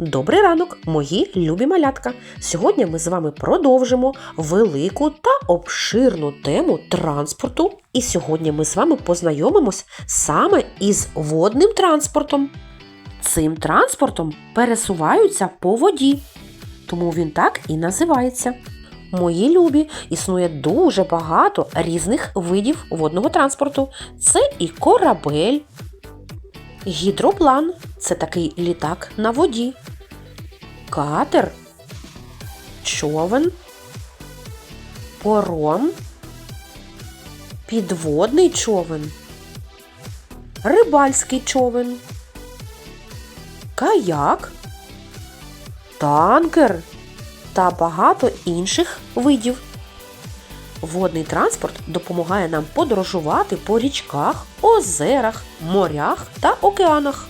Добрий ранок, мої любі малятка! Сьогодні ми з вами продовжимо велику та обширну тему транспорту. І сьогодні ми з вами познайомимось саме із водним транспортом. Цим транспортом пересуваються по воді, тому він так і називається. Мої любі, існує дуже багато різних видів водного транспорту. Це і корабель, гідроплан це такий літак на воді, катер, човен, пором, підводний човен, рибальський човен, каяк, танкер та багато інших видів. Водний транспорт допомагає нам подорожувати по річках, озерах, морях та океанах.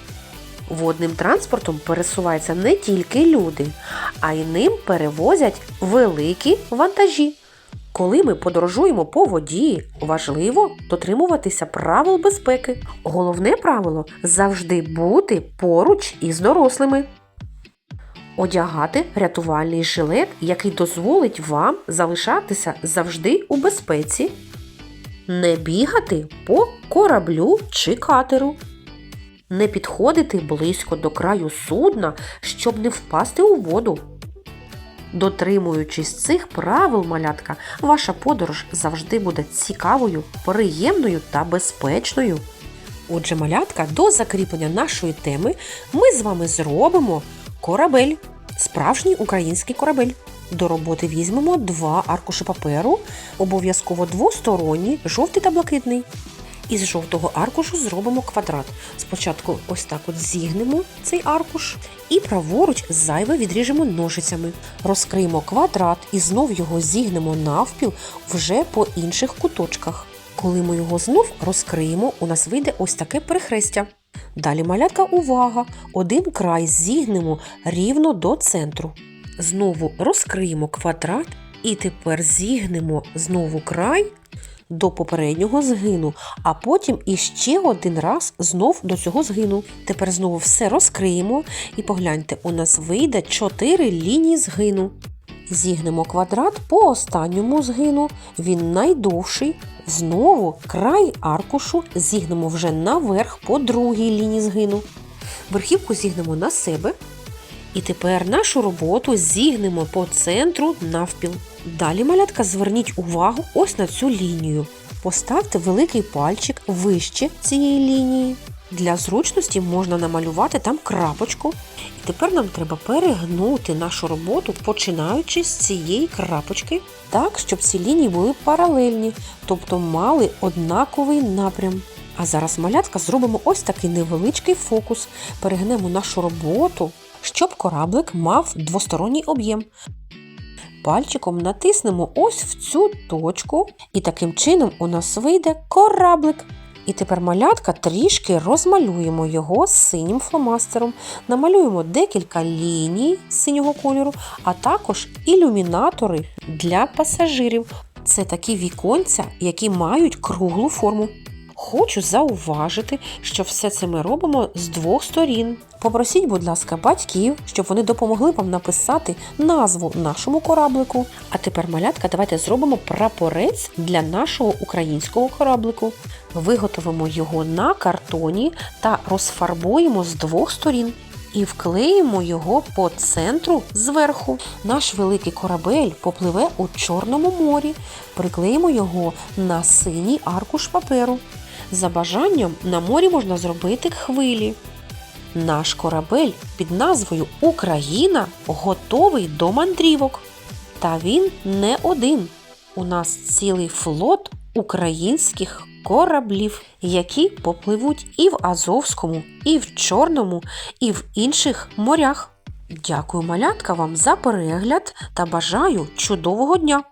Водним транспортом пересуваються не тільки люди, а й ним перевозять великі вантажі. Коли ми подорожуємо по воді, важливо дотримуватися правил безпеки. Головне правило завжди бути поруч із дорослими. Одягати рятувальний жилет, який дозволить вам залишатися завжди у безпеці. Не бігати по кораблю чи катеру. Не підходити близько до краю судна, щоб не впасти у воду. Дотримуючись цих правил, малятка, ваша подорож завжди буде цікавою, приємною та безпечною. Отже, малятка, до закріплення нашої теми ми з вами зробимо корабель, справжній український корабель. До роботи візьмемо два аркуші паперу, обов'язково двосторонні, жовтий та блакитний. Із жовтого аркушу зробимо квадрат. Спочатку ось так от зігнемо цей аркуш і праворуч зайве відріжемо ножицями. Розкриємо квадрат і знов його зігнемо навпіл вже по інших куточках. Коли ми його знов розкриємо, у нас вийде ось таке перехрестя. Далі малятка увага! Один край зігнемо рівно до центру. Знову розкриємо квадрат і тепер зігнемо знову край до попереднього згину, а потім іще один раз знов до цього згину. Тепер знову все розкриємо і погляньте, у нас вийде 4 лінії згину. Зігнемо квадрат по останньому згину, він найдовший. Знову край аркушу зігнемо вже наверх по другій лінії згину. Верхівку зігнемо на себе. І тепер нашу роботу зігнемо по центру навпіл. Далі, малятка, зверніть увагу ось на цю лінію. Поставте великий пальчик вище цієї лінії. Для зручності можна намалювати там крапочку. І тепер нам треба перегнути нашу роботу, починаючи з цієї крапочки, так, щоб ці лінії були паралельні, тобто мали однаковий напрям. А зараз малятка зробимо ось такий невеличкий фокус. Перегнемо нашу роботу, щоб кораблик мав двосторонній об'єм. Пальчиком натиснемо ось в цю точку, і таким чином у нас вийде кораблик. І тепер малятка трішки розмалюємо його синім фломастером. Намалюємо декілька ліній синього кольору, а також ілюмінатори для пасажирів. Це такі віконця, які мають круглу форму. Хочу зауважити, що все це ми робимо з двох сторін. Попросіть, будь ласка, батьків, щоб вони допомогли вам написати назву нашому кораблику. А тепер, малятка, давайте зробимо прапорець для нашого українського кораблику. Виготовимо його на картоні та розфарбуємо з двох сторін. І вклеїмо його по центру зверху. Наш великий корабель попливе у Чорному морі. Приклеїмо його на синій аркуш паперу. За бажанням на морі можна зробити хвилі. Наш корабель під назвою Україна готовий до мандрівок. Та він не один. У нас цілий флот українських кораблів, які попливуть і в Азовському, і в Чорному, і в інших морях. Дякую, малятка, вам за перегляд та бажаю чудового дня!